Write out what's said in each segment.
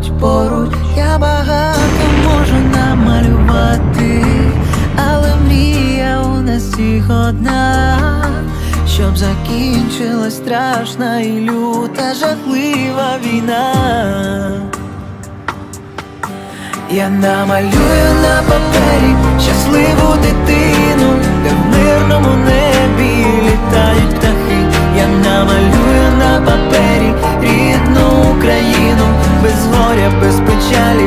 будь поруч. Я багато можу намалювати, але мрія у нас всіх одна. Щоб закінчилась страшна і люта жахлива війна. Я намалюю на папері щасливу дитину,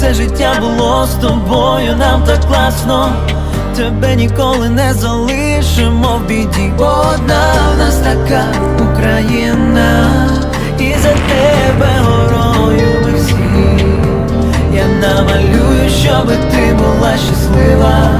Усе життя було з тобою, нам так класно. Тебе ніколи не залишимо в біді. Бо одна в нас така Україна, і за тебе горою ми всі. Я намалюю, щоби ти була щаслива.